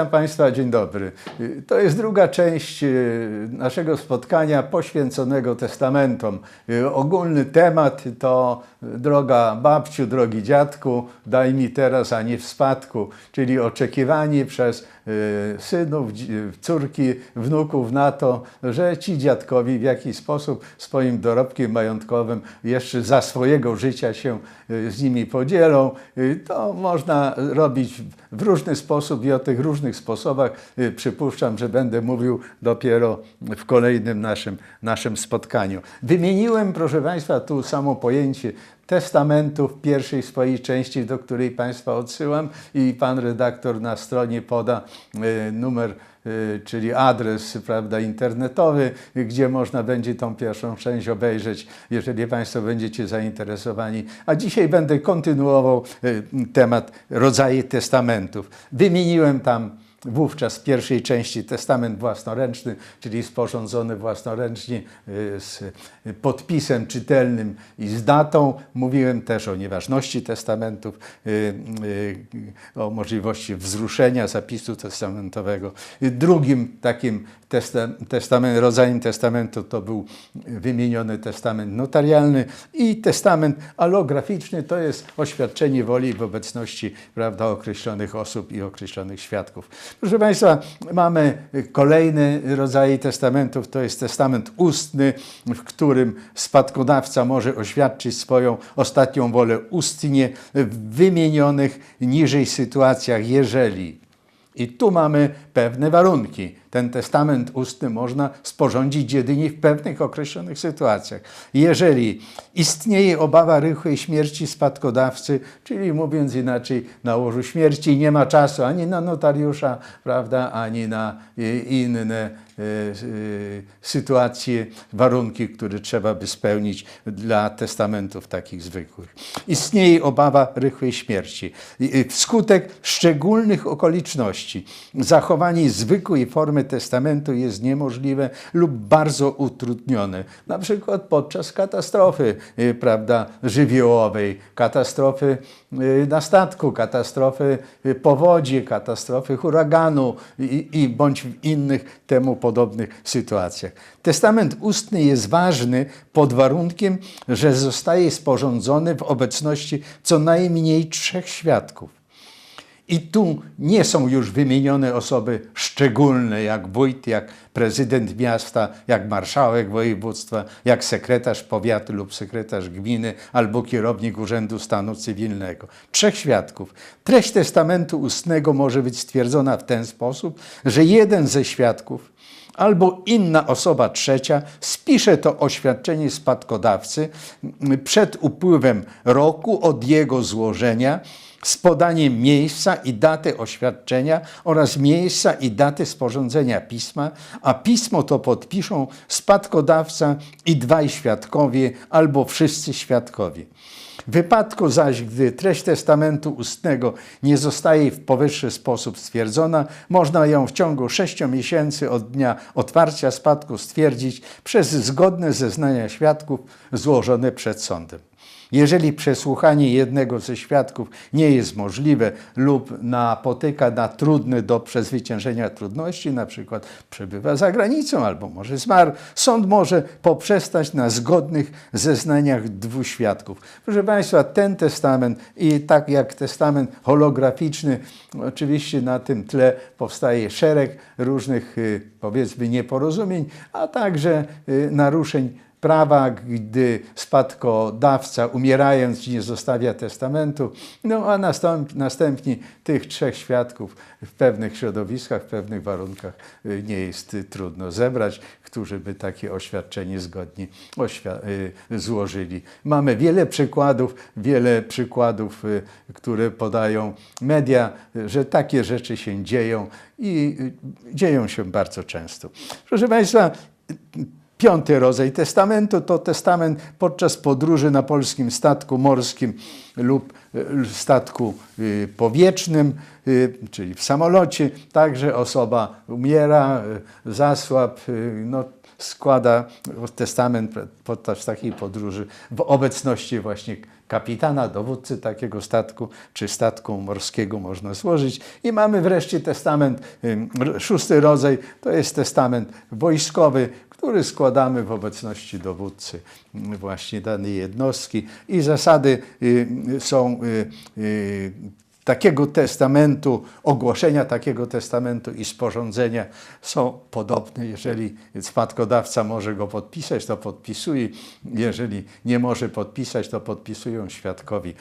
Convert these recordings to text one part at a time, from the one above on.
Witam Państwa, dzień dobry. To jest druga część y, naszego spotkania poświęconego testamentom. Y, Ogólny temat to droga babciu, drogi dziadku, daj mi teraz, a nie w spadku, czyli oczekiwanie przez synów, dzi- córki, wnuków na to, że ci dziadkowi w jakiś sposób swoim dorobkiem majątkowym jeszcze za swojego życia się y, z nimi podzielą. Y, To można robić w różny sposób i o tych różnych sposobach y, przypuszczam, że będę mówił dopiero w kolejnym naszym, naszym spotkaniu. Wymieniłem, proszę Państwa, tu samo pojęcie testamentu w pierwszej swojej części, do której Państwa odsyłam i Pan redaktor na stronie poda y, numer y, czyli adres prawda, internetowy, gdzie można będzie tą pierwszą część obejrzeć, jeżeli Państwo będziecie zainteresowani. A dzisiaj będę kontynuował y, temat rodzaje testamentów. Wymieniłem tam wówczas w pierwszej części testament własnoręczny, czyli sporządzony własnoręcznie y, z podpisem czytelnym i z datą. Mówiłem też o nieważności testamentów, y, y, o możliwości wzruszenia zapisu testamentowego. Drugim takim testa, testament, rodzajem testamentu to był wymieniony testament notarialny i testament alograficzny to jest oświadczenie woli w obecności prawda, określonych osób i określonych świadków. Proszę Państwa, mamy kolejny rodzaj testamentów, to jest testament ustny, w którym spadkodawca może oświadczyć swoją ostatnią wolę ustnie w wymienionych niżej sytuacjach, jeżeli i tu mamy pewne warunki. Ten testament ustny można sporządzić jedynie w pewnych określonych sytuacjach. Jeżeli istnieje obawa rychłej śmierci spadkodawcy, czyli mówiąc inaczej, na łożu śmierci nie ma czasu ani na notariusza, prawda, ani na y, inne y, y, sytuacje, warunki, które trzeba by spełnić dla testamentów takich zwykłych. Istnieje obawa rychłej śmierci. Wskutek szczególnych okoliczności zachowanie zwykłej formy testamentu jest niemożliwe lub bardzo utrudnione. Na przykład podczas katastrofy y, prawda, żywiołowej, katastrofy y, na statku, katastrofy powodzi, katastrofy huraganu i, i bądź w innych temu podobnych sytuacjach. Testament ustny jest ważny pod warunkiem, że zostaje sporządzony w obecności co najmniej trzech świadków. I tu nie są już wymienione osoby szczególne, jak wójt, jak prezydent miasta, jak marszałek województwa, jak sekretarz powiatu lub sekretarz gminy albo kierownik Urzędu Stanu Cywilnego. Trzech świadków. Treść testamentu ustnego może być stwierdzona w ten sposób, że jeden ze świadków albo inna osoba trzecia spisze to oświadczenie spadkodawcy przed upływem roku od jego złożenia z podaniem miejsca i daty oświadczenia oraz miejsca i daty sporządzenia pisma, a pismo to podpiszą spadkodawca i dwaj świadkowie albo wszyscy świadkowie. W wypadku zaś, gdy treść testamentu ustnego nie zostaje w powyższy sposób stwierdzona, można ją w ciągu sześciu miesięcy od dnia otwarcia spadku stwierdzić przez zgodne zeznania świadków złożone przed sądem. Jeżeli przesłuchanie jednego ze świadków nie jest możliwe lub napotyka na trudne do przezwyciężenia trudności, na przykład przebywa za granicą albo może zmarł, sąd może poprzestać na zgodnych zeznaniach dwóch świadków. Proszę Państwa, ten testament i tak jak testament holograficzny, oczywiście na tym tle powstaje szereg różnych y, powiedzmy nieporozumień, a także y, naruszeń prawa, gdy spadkodawca umierając nie zostawia testamentu, no a następ, następnie tych trzech świadków w pewnych środowiskach, w pewnych warunkach y, nie jest trudno zebrać, którzy by takie oświadczenie zgodnie oświa- y, złożyli. Mamy wiele przykładów, wiele przykładów, y, które podają media, że takie rzeczy się dzieją i dzieją się bardzo często. Proszę Państwa, Piąty rodzaj testamentu to testament podczas podróży na polskim statku morskim lub e, statku y, powietrznym, y, czyli w samolocie. Także osoba umiera, y, zasłab, no, składa testament podczas takiej podróży w obecności właśnie kapitana, dowódcy takiego statku, czy statku morskiego można złożyć. I mamy wreszcie testament, szósty rodzaj, to jest testament wojskowy, który składamy w obecności dowódcy właśnie danej jednostki. I zasady są y, y, takiego testamentu, ogłoszenia takiego testamentu i sporządzenia są podobne. Jeżeli spadkodawca może go podpisać, to podpisuje. Jeżeli nie może podpisać, to podpisują świadkowi.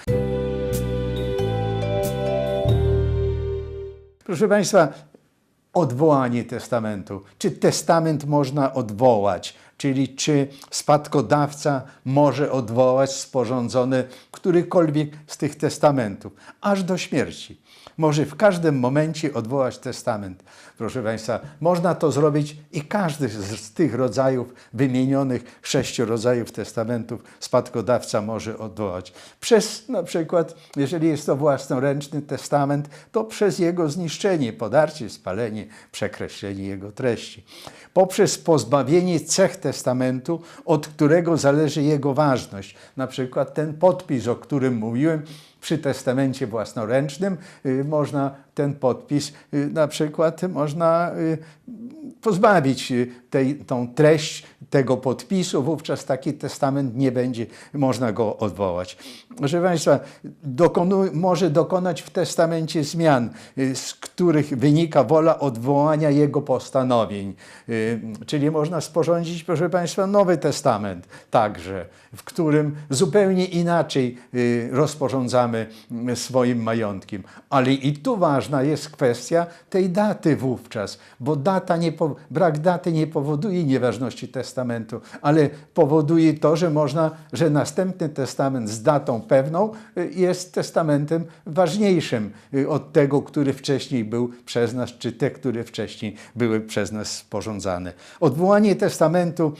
Proszę Państwa, odwołanie testamentu. Czy testament można odwołać? Czyli czy spadkodawca może odwołać sporządzony którykolwiek z tych testamentów, aż do śmierci. Może w każdym momencie odwołać testament. Proszę Państwa, można to zrobić i każdy z, tych rodzajów, wymienionych sześciu rodzajów testamentów, spadkodawca może odwołać. Przez na przykład, jeżeli jest to własnoręczny testament, to przez jego zniszczenie, podarcie, spalenie, przekreślenie jego treści. Poprzez pozbawienie cech testamentu, od którego zależy jego ważność. Na przykład ten podpis, o którym mówiłem, przy testamencie własnoręcznym y, można ten podpis, y, na przykład można y, pozbawić tej, tą treść tego podpisu, wówczas taki testament nie będzie, można go odwołać. Proszę Państwa, może dokonać w testamencie zmian, y, z których wynika wola odwołania jego postanowień. Y, Czyli można sporządzić, proszę Państwa, nowy testament także, w którym zupełnie inaczej y, rozporządzamy swoim majątkiem. Ale i tu ważna jest kwestia tej daty wówczas, bo data nie brak daty nie powoduje nieważności testamentu, ale powoduje to, że można, że następny testament z datą pewną y, jest testamentem ważniejszym y, od tego, który wcześniej był przez nas, czy te, które wcześniej były przez nas sporządzane. Odwołanie testamentu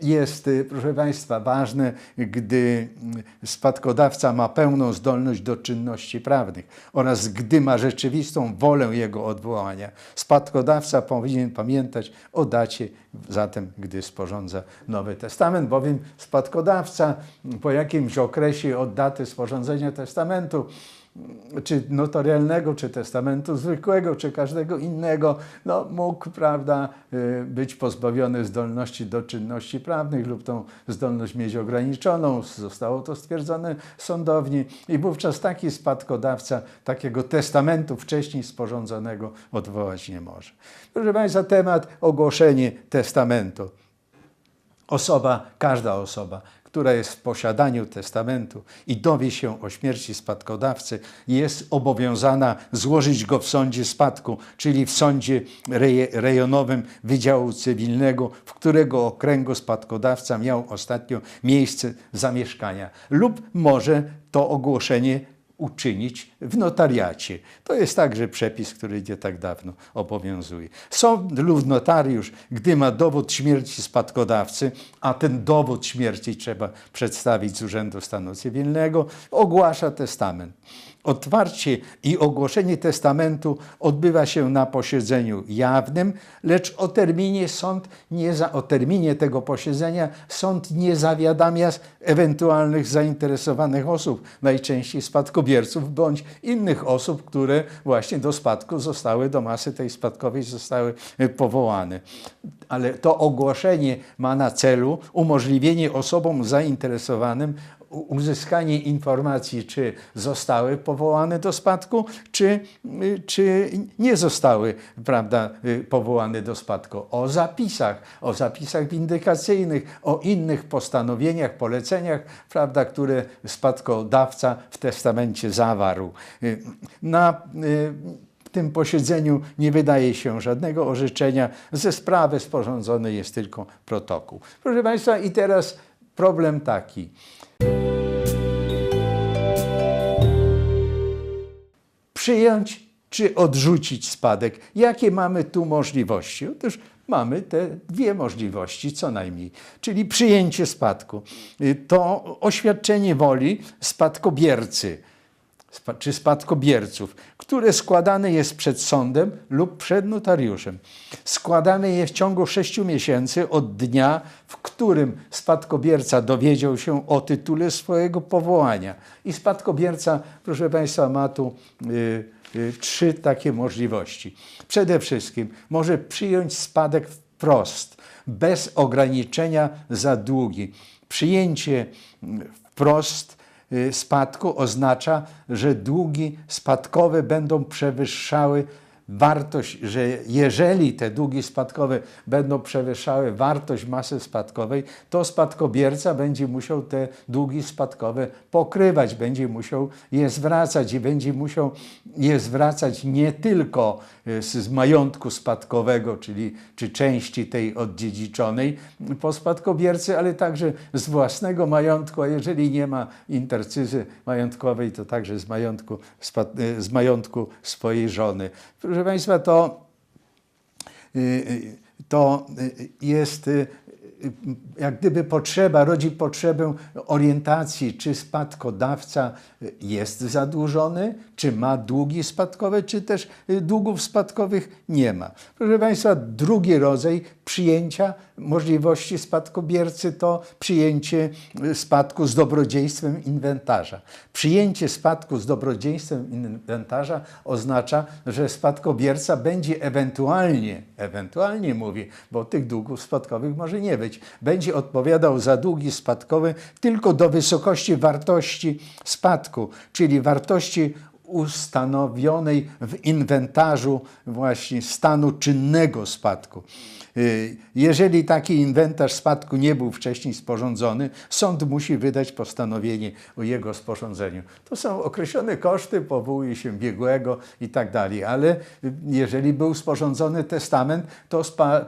jest, y, proszę Państwa, ważne, gdy mm, spadkodawca ma pełną zdolność do czynności prawnych oraz gdy ma rzeczywistą wolę jego odwołania. Spadkodawca powinien pamiętać o dacie, zatem gdy sporządza Nowy Testament, bowiem spadkodawca po jakimś okresie od daty sporządzenia testamentu czy notarialnego, czy testamentu zwykłego, czy każdego innego, no, mógł prawda, y, być pozbawiony zdolności do czynności prawnych lub tą zdolność mieć ograniczoną. Zostało to stwierdzone sądownie i wówczas taki spadkodawca takiego testamentu wcześniej sporządzonego odwołać nie może. Proszę Państwa, temat ogłoszenie testamentu. Osoba, każda osoba, która jest w posiadaniu testamentu i dowie się o śmierci spadkodawcy, jest obowiązana złożyć go w sądzie spadku, czyli w sądzie rejonowym Wydziału Cywilnego, w którego okręgu spadkodawca miał ostatnio miejsce zamieszkania, lub może to ogłoszenie uczynić w notariacie. To jest także przepis, który nie tak dawno obowiązuje. Sąd lub notariusz, gdy ma dowód śmierci spadkodawcy, a ten dowód śmierci trzeba przedstawić z Urzędu Stanu Cywilnego, ogłasza testament. Otwarcie i ogłoszenie testamentu odbywa się na posiedzeniu jawnym, lecz o terminie sąd nie za, o terminie tego posiedzenia sąd nie zawiadamia ewentualnych zainteresowanych osób, najczęściej spadkobierców bądź innych osób, które właśnie do spadku zostały, do masy tej spadkowej zostały e, powołane. Ale to ogłoszenie ma na celu umożliwienie osobom zainteresowanym uzyskanie informacji, czy zostały powołane do spadku, czy, y, czy nie zostały prawda, y, powołane do spadku. O zapisach, o zapisach windykacyjnych, o innych postanowieniach, poleceniach, prawda, które spadkodawca w testamencie zawarł. Y, Na tym posiedzeniu nie wydaje się żadnego orzeczenia. Ze sprawy sporządzony jest tylko protokół. Proszę Państwa, i teraz problem taki. Przyjąć czy odrzucić spadek? Jakie mamy tu możliwości? Otóż mamy te dwie możliwości co najmniej, czyli przyjęcie spadku. Y, To oświadczenie woli spadkobiercy spa- czy spadkobierców, które składane jest przed sądem lub przed notariuszem. Składamy je w ciągu sześciu miesięcy od dnia, w którym spadkobierca dowiedział się o tytule swojego powołania. I spadkobierca, proszę Państwa, ma tu y, y, trzy takie możliwości. Przede wszystkim może przyjąć spadek wprost, bez ograniczenia za długi. Przyjęcie mm, wprost y, spadku oznacza, że długi spadkowe będą przewyższały wartość, że jeżeli te długi spadkowe będą przewyższały wartość masy spadkowej, to spadkobierca będzie musiał te długi spadkowe pokrywać, będzie musiał je zwracać i będzie musiał je zwracać nie tylko y, z, majątku spadkowego, czyli czy części tej oddziedziczonej po spadkobiercy, ale także z własnego majątku, a jeżeli nie ma intercyzy majątkowej, to także z majątku, y, z majątku swojej żony. Proszę Państwa, to, y, y, to y, jest jak gdyby potrzeba, rodzi potrzebę orientacji, czy spadkodawca jest zadłużony, czy ma długi spadkowe, czy też y, długów spadkowych nie ma. Proszę Państwa, drugi rodzaj przyjęcia możliwości spadkobiercy to przyjęcie y, spadku z dobrodziejstwem inwentarza. Przyjęcie spadku z dobrodziejstwem inwentarza oznacza, że spadkobierca będzie ewentualnie, ewentualnie mówi, bo tych długów spadkowych może nie być, będzie odpowiadał za długi spadkowe tylko do wysokości wartości spadku, czyli wartości ustanowionej w inwentarzu właśnie stanu czynnego spadku. Y, Jeżeli taki inwentarz spadku nie był wcześniej sporządzony, sąd musi wydać postanowienie o jego sporządzeniu. To są określone koszty, powołuje się biegłego i tak dalej, ale jeżeli był sporządzony testament, to,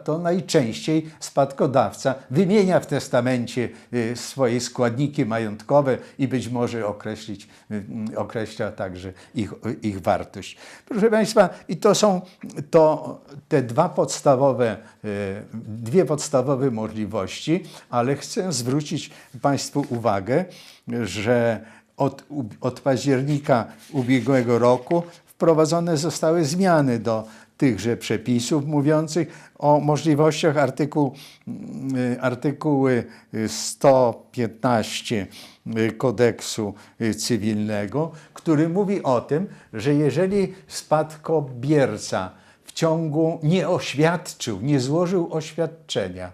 to najczęściej spadkodawca wymienia w testamencie y, swoje składniki majątkowe i być może określić, y, określa także ich, ich wartość. Proszę Państwa, i to są to, te dwa podstawowe, e, dwie podstawowe możliwości, ale chcę zwrócić Państwu uwagę, że od, od października ubiegłego roku wprowadzone zostały zmiany do tychże przepisów mówiących o możliwościach artykuł, y, artykuły 115 y, kodeksu y, cywilnego, który mówi o tym, że jeżeli spadkobierca w ciągu nie oświadczył, nie złożył oświadczenia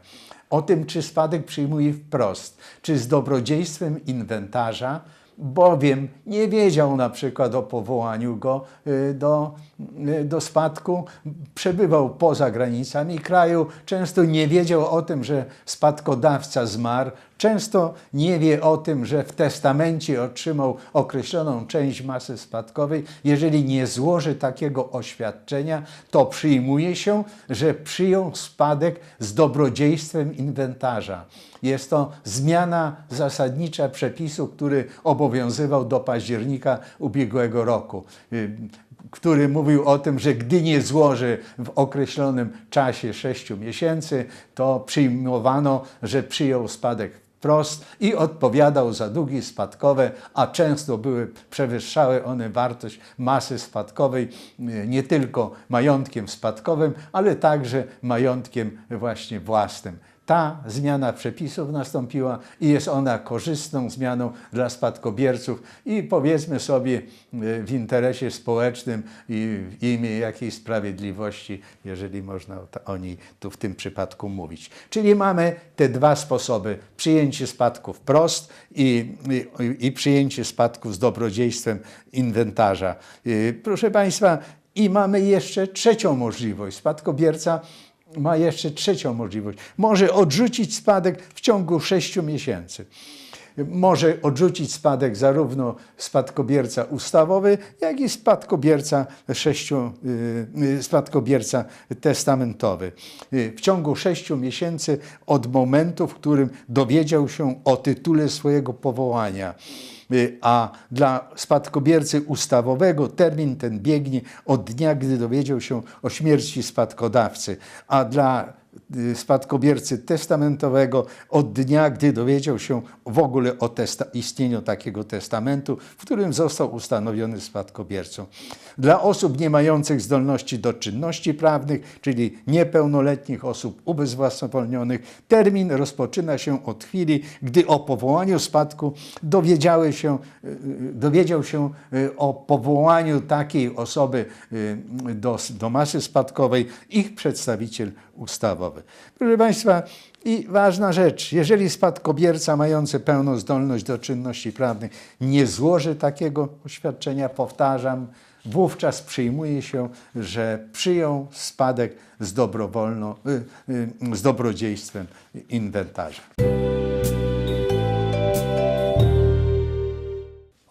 o tym, czy spadek przyjmuje wprost, czy z dobrodziejstwem inwentarza, bowiem nie wiedział na przykład o powołaniu go y, do, y, do spadku, przebywał poza granicami kraju, często nie wiedział o tym, że spadkodawca zmarł, często nie wie o tym, że w testamencie otrzymał określoną część masy spadkowej. Jeżeli nie złoży takiego oświadczenia, to przyjmuje się, że przyjął spadek z dobrodziejstwem inwentarza. Jest to zmiana zasadnicza przepisu, który obowiązywał do października ubiegłego roku, który mówił o tym, że gdy nie złoży w określonym czasie sześciu miesięcy, to przyjmowano, że przyjął spadek wprost i odpowiadał za długi spadkowe, a często były, przewyższały one wartość masy spadkowej y, nie tylko majątkiem spadkowym, ale także majątkiem właśnie własnym. Ta zmiana przepisów nastąpiła i jest ona korzystną zmianą dla spadkobierców i powiedzmy sobie y, w interesie społecznym i w imię jakiejś sprawiedliwości, jeżeli można o, niej tu w tym przypadku mówić. Czyli mamy te dwa sposoby: przyjęcie spadku wprost i, i, i przyjęcie spadku z dobrodziejstwem inwentarza. Y, Proszę Państwa, i mamy jeszcze trzecią możliwość. Spadkobierca ma jeszcze trzecią możliwość. Może odrzucić spadek w ciągu sześciu miesięcy. Może odrzucić spadek zarówno spadkobierca ustawowy, jak i spadkobierca, sześciu, y, y, spadkobierca testamentowy. Y, W ciągu sześciu miesięcy od momentu, w którym dowiedział się o tytule swojego powołania. A dla spadkobiercy ustawowego termin ten biegnie od dnia, gdy dowiedział się o śmierci spadkodawcy, a dla spadkobiercy testamentowego od dnia, gdy dowiedział się w ogóle o istnieniu takiego testamentu, w którym został ustanowiony spadkobiercą. Dla osób nie mających zdolności do czynności prawnych, czyli niepełnoletnich osób ubezwłasnowolnionych, termin rozpoczyna się od chwili, gdy o powołaniu spadku dowiedziały się, y, y, dowiedział się y, o powołaniu takiej osoby y, do, do masy spadkowej ich przedstawiciel ustawowy. Proszę Państwa, i ważna rzecz, jeżeli spadkobierca mający pełną zdolność do czynności prawnych nie złoży takiego oświadczenia, powtarzam, wówczas przyjmuje się, że przyjął spadek z, dobrowolno, y, y, z dobrodziejstwem inwentarza.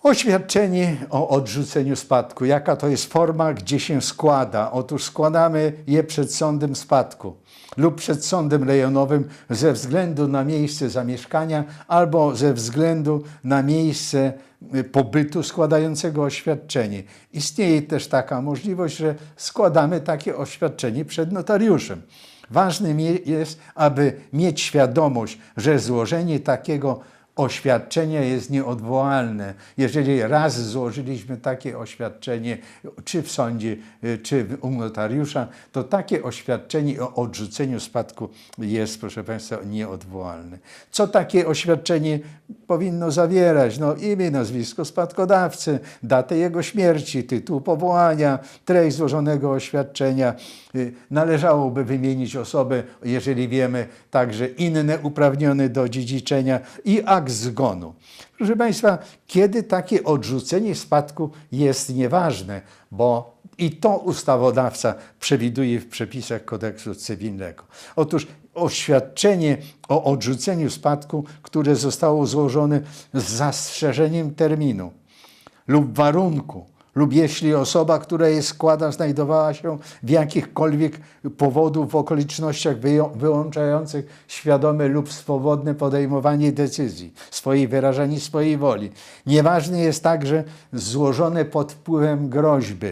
Oświadczenie o odrzuceniu spadku. Jaka to jest forma, gdzie się składa? Otóż składamy je przed sądem spadku lub przed sądem rejonowym ze względu na miejsce zamieszkania albo ze względu na miejsce y, pobytu składającego oświadczenie. Istnieje też taka możliwość, że składamy takie oświadczenie przed notariuszem. Ważnym jest, aby mieć świadomość, że złożenie takiego oświadczenie jest nieodwołalne. Jeżeli raz złożyliśmy takie oświadczenie, czy w sądzie, czy u notariusza, to takie oświadczenie o odrzuceniu spadku jest, proszę Państwa, nieodwołalne. Co takie oświadczenie powinno zawierać? No, imię, nazwisko spadkodawcy, datę jego śmierci, tytuł powołania, treść złożonego oświadczenia. Należałoby wymienić osobę, jeżeli wiemy, także inne uprawnione do dziedziczenia i zgonu. Proszę Państwa, kiedy takie odrzucenie spadku jest nieważne, bo i to ustawodawca przewiduje w przepisach kodeksu cywilnego. Otóż oświadczenie o odrzuceniu spadku, które zostało złożone z zastrzeżeniem terminu lub warunku, lub jeśli osoba, która je składa, znajdowała się w jakichkolwiek powodów, w okolicznościach wyłączających świadome lub swobodne podejmowanie decyzji, swojej wyrażanie swojej woli. Nieważne jest także złożone pod wpływem groźby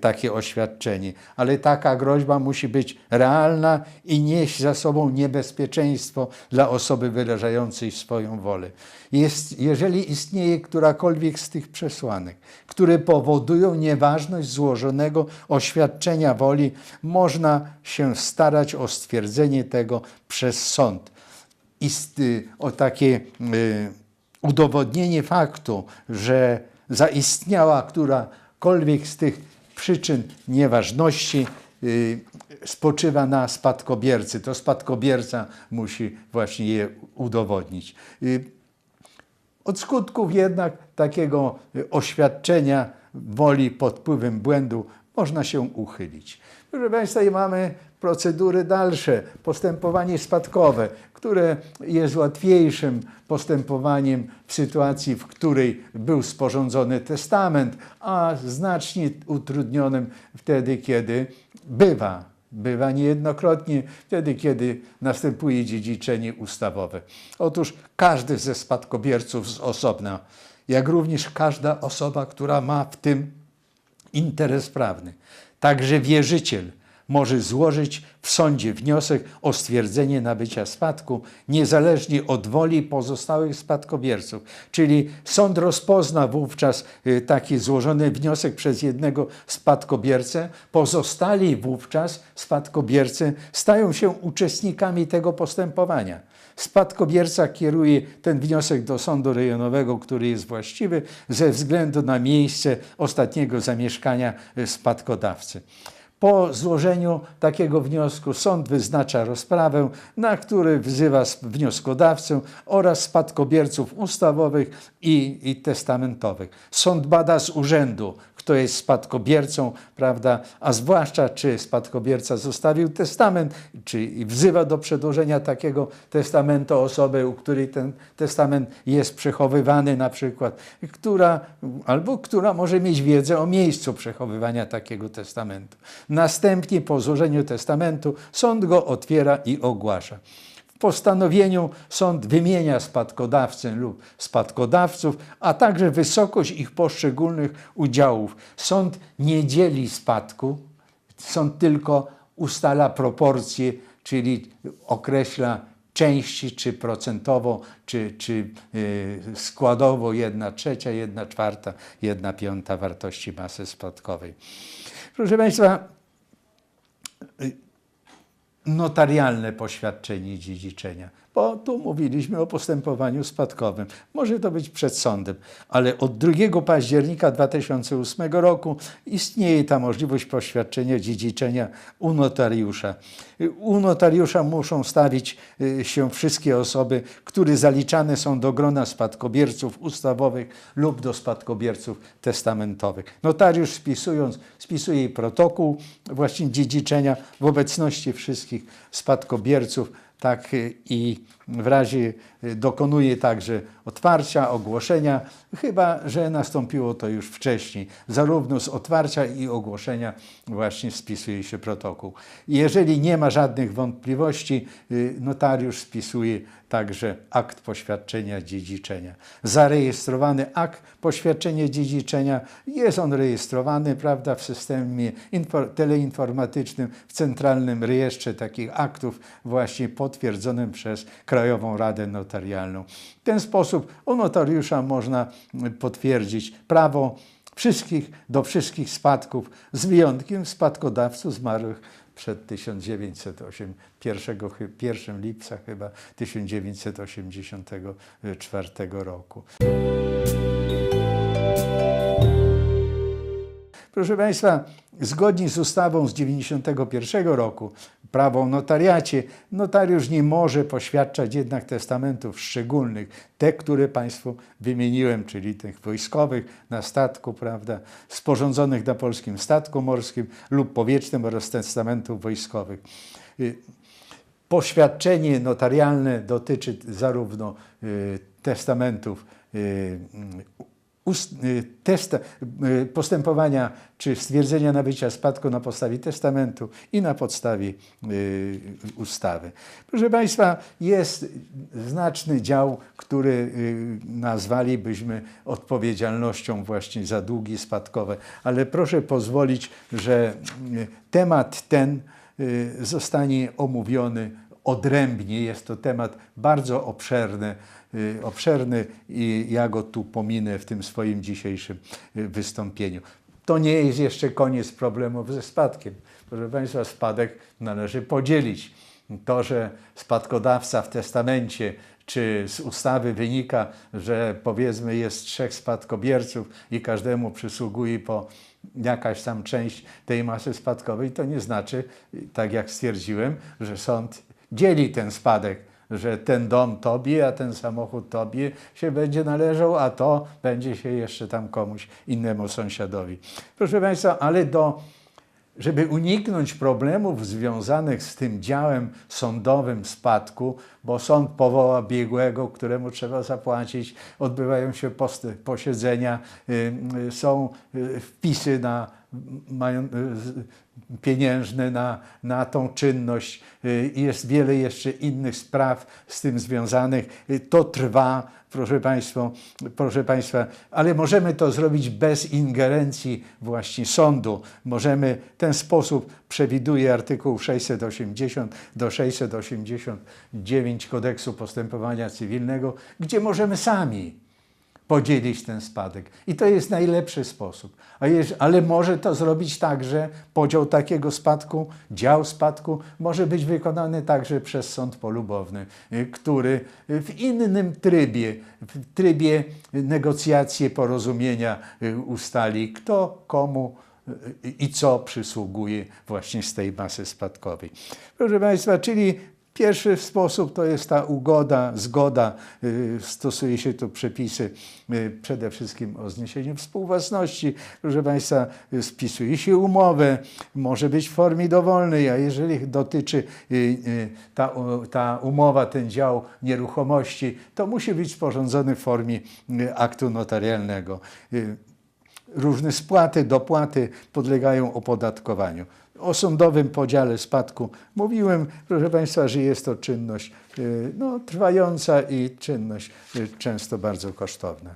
takie oświadczenie, ale taka groźba musi być realna i nieść za sobą niebezpieczeństwo dla osoby wyrażającej swoją wolę. Jest, jeżeli istnieje którakolwiek z tych przesłanek, które powodują nieważność złożonego oświadczenia woli, można się starać o stwierdzenie tego przez sąd. Ist, o takie y, udowodnienie faktu, że zaistniała którakolwiek z tych przyczyn nieważności, y, spoczywa na spadkobiercy. To spadkobierca musi właśnie je udowodnić. Y, od skutków jednak takiego oświadczenia woli pod wpływem błędu można się uchylić. Proszę Państwa, i mamy procedury dalsze, postępowanie spadkowe, które jest łatwiejszym postępowaniem w sytuacji, w której był sporządzony testament, a znacznie utrudnionym wtedy, kiedy bywa bywa niejednokrotnie wtedy, kiedy następuje dziedziczenie ustawowe. Otóż każdy ze spadkobierców z osobna, jak również każda osoba, która ma w tym interes prawny, także wierzyciel, może złożyć w sądzie wniosek o stwierdzenie nabycia spadku, niezależnie od woli pozostałych spadkobierców. Czyli sąd rozpozna wówczas y, taki złożony wniosek przez jednego spadkobiercę, pozostali wówczas spadkobiercy stają się uczestnikami tego postępowania. Spadkobierca kieruje ten wniosek do sądu rejonowego, który jest właściwy ze względu na miejsce ostatniego zamieszkania y, spadkodawcy. Po złożeniu takiego wniosku sąd wyznacza rozprawę, na który wzywa wnioskodawcę oraz spadkobierców ustawowych i, i testamentowych. Sąd bada z urzędu, kto jest spadkobiercą, prawda, a zwłaszcza czy spadkobierca zostawił testament, czy wzywa do przedłożenia takiego testamentu osobę, u której ten testament jest przechowywany na przykład, która, albo która może mieć wiedzę o miejscu przechowywania takiego testamentu. Następnie po złożeniu testamentu sąd go otwiera i ogłasza. Postanowieniu sąd wymienia spadkodawcę lub spadkodawców, a także wysokość ich poszczególnych udziałów. Sąd nie dzieli spadku, sąd tylko ustala proporcje czyli określa części, czy procentowo, czy, czy y, składowo jedna trzecia, jedna czwarta, jedna piąta wartości masy spadkowej. Proszę Państwa, notarialne poświadczenie dziedziczenia, bo tu mówiliśmy o postępowaniu spadkowym. Może to być przed sądem, ale od 2 października 2008 roku istnieje ta możliwość poświadczenia dziedziczenia u notariusza. U notariusza muszą stawić y, się wszystkie osoby, które zaliczane są do grona spadkobierców ustawowych lub do spadkobierców testamentowych. Notariusz spisując, spisuje protokół właśnie dziedziczenia w obecności wszystkich spadkobierców, tak y, i w razie y, dokonuje także otwarcia, ogłoszenia, chyba że nastąpiło to już wcześniej. Zarówno z otwarcia i ogłoszenia właśnie spisuje się protokół. Jeżeli nie ma żadnych wątpliwości, y, notariusz spisuje także akt poświadczenia dziedziczenia. Zarejestrowany akt poświadczenia dziedziczenia jest on rejestrowany prawda, w systemie teleinformatycznym, w centralnym rejestrze takich aktów właśnie potwierdzonym przez Krajową Radę Notarialną. W ten sposób u notariusza można potwierdzić prawo wszystkich, do wszystkich spadków, z wyjątkiem spadkodawców zmarłych przed 1908, 1, 1 lipca chyba 1984 roku. Proszę Państwa, zgodnie z ustawą z 1991 roku, prawo o notariacie, notariusz nie może poświadczać jednak testamentów szczególnych, te, które Państwu wymieniłem, czyli tych wojskowych na statku, prawda, sporządzonych na polskim statku morskim lub powietrznym oraz testamentów wojskowych. Y, poświadczenie notarialne dotyczy zarówno y, testamentów y, Y, test, y, postępowania czy stwierdzenia nabycia spadku na podstawie testamentu i na podstawie y, ustawy. Proszę Państwa, jest znaczny dział, który nazwalibyśmy odpowiedzialnością właśnie za długi spadkowe, ale proszę pozwolić, że temat ten zostanie omówiony odrębnie. Jest to temat bardzo obszerny, y, obszerny i ja go tu pominę w tym swoim dzisiejszym y, wystąpieniu. To nie jest jeszcze koniec problemów ze spadkiem. Proszę Państwa, spadek należy podzielić. To, że spadkodawca w testamencie czy z ustawy wynika, że powiedzmy jest trzech spadkobierców i każdemu przysługuje po jakaś tam część tej masy spadkowej, to nie znaczy, tak jak stwierdziłem, że sąd dzieli ten spadek, że ten dom tobie, a ten samochód tobie się będzie należał, a to będzie się jeszcze tam komuś innemu sąsiadowi. Proszę Państwa, ale do, żeby uniknąć problemów związanych z tym działem sądowym spadku, bo sąd powoła biegłego, któremu trzeba zapłacić, odbywają się posiedzenia, y, y, są y, wpisy na mają, pieniężne na, na tą czynność. Y, jest wiele jeszcze innych spraw z tym związanych. Y, to trwa, proszę Państwa, proszę Państwa, ale możemy to zrobić bez ingerencji właśnie sądu. Możemy, ten sposób przewiduje artykuł 680 do 689 Kodeksu Postępowania Cywilnego, gdzie możemy sami podzielić ten spadek. I to jest najlepszy sposób. ale może to zrobić tak, że podział takiego spadku, dział spadku może być wykonany także przez sąd polubowny, y, który w innym trybie, w trybie negocjacji, porozumienia y, ustali, kto komu y, i co przysługuje właśnie z tej masy spadkowej. Proszę Państwa, czyli Pierwszy sposób to jest ta ugoda, zgoda. Y, stosuje się tu przepisy y, przede wszystkim o zniesieniu współwłasności. Proszę Państwa, y, spisuje się umowę, może być w formie dowolnej, a jeżeli dotyczy ta, ta umowa, ten dział nieruchomości, to musi być sporządzony w formie aktu notarialnego. Różne spłaty, dopłaty podlegają opodatkowaniu o sądowym podziale spadku mówiłem, proszę Państwa, że jest to czynność y, no, trwająca i czynność y, często bardzo kosztowna.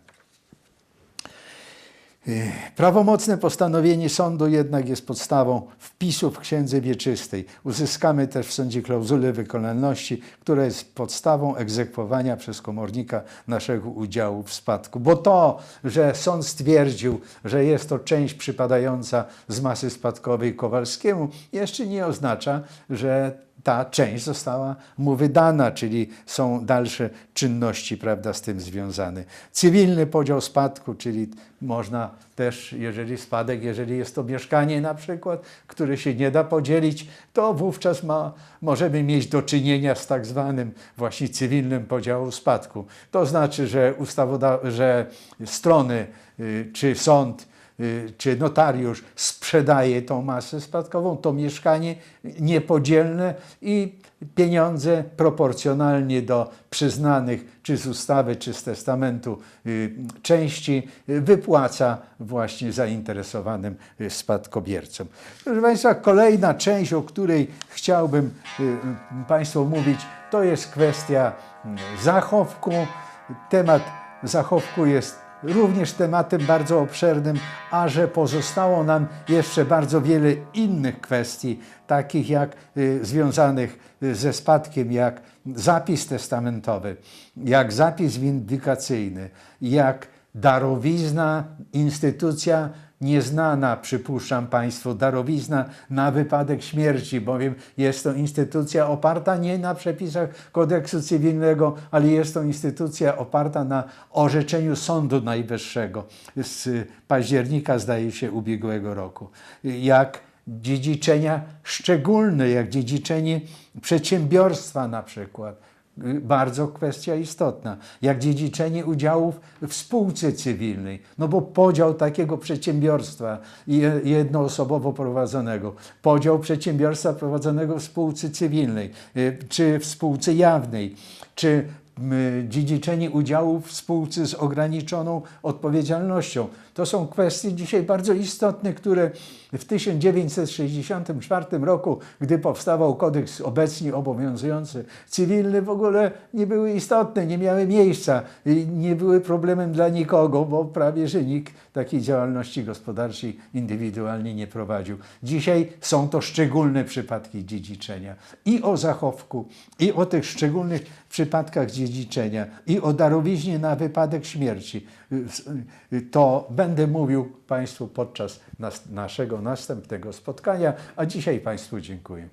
Y, Prawomocne postanowienie sądu jednak jest podstawą wpisu w księdze wieczystej. Uzyskamy też w sądzie klauzulę wykonalności, która jest podstawą egzekwowania przez komornika naszego udziału w spadku. Bo to, że sąd stwierdził, że jest to część przypadająca z masy spadkowej Kowalskiemu, jeszcze nie oznacza, że ta część została mu wydana, czyli są dalsze czynności prawda, z tym związane. Cywilny podział spadku, czyli można też, jeżeli spadek, jeżeli jest to mieszkanie na przykład, które się nie da podzielić, to wówczas ma, możemy mieć do czynienia z tak zwanym właśnie cywilnym podziałem spadku. To znaczy, że, ustawoda- że strony y, czy sąd czy notariusz sprzedaje tą masę spadkową, to mieszkanie niepodzielne i pieniądze proporcjonalnie do przyznanych czy z ustawy, czy z testamentu y, części y, wypłaca właśnie zainteresowanym y, spadkobiercom. Proszę Państwa, kolejna część, o której chciałbym y, y, Państwu mówić, to jest kwestia y, zachowku. Temat zachowku jest również tematem bardzo obszernym, a że pozostało nam jeszcze bardzo wiele innych kwestii, takich jak y, związanych y, ze spadkiem, jak zapis testamentowy, jak zapis windykacyjny, jak darowizna, instytucja nieznana, przypuszczam Państwu, darowizna na wypadek śmierci, bowiem jest to instytucja oparta nie na przepisach kodeksu cywilnego, ale jest to instytucja oparta na orzeczeniu Sądu Najwyższego z października, zdaje się, ubiegłego roku. Jak dziedziczenia szczególne, jak dziedziczenie przedsiębiorstwa na przykład bardzo kwestia istotna, jak dziedziczenie udziałów w spółce cywilnej. No bo podział takiego przedsiębiorstwa je- jednoosobowo prowadzonego, podział przedsiębiorstwa prowadzonego w spółce cywilnej, y, czy w spółce jawnej, czy dziedziczenie udziałów w spółce z ograniczoną odpowiedzialnością. To są kwestie dzisiaj bardzo istotne, które w 1964 roku, gdy powstawał kodeks obecnie obowiązujący cywilny, w ogóle nie były istotne, nie miały miejsca, nie były problemem dla nikogo, bo prawie że nikt takiej działalności gospodarczej indywidualnie nie prowadził. Dzisiaj są to szczególne przypadki dziedziczenia i o zachowku, i o tych szczególnych przypadkach dziedziczenia, i o darowiźnie na wypadek śmierci. To będę mówił Państwu podczas nas, naszego następnego spotkania, a dzisiaj Państwu dziękuję.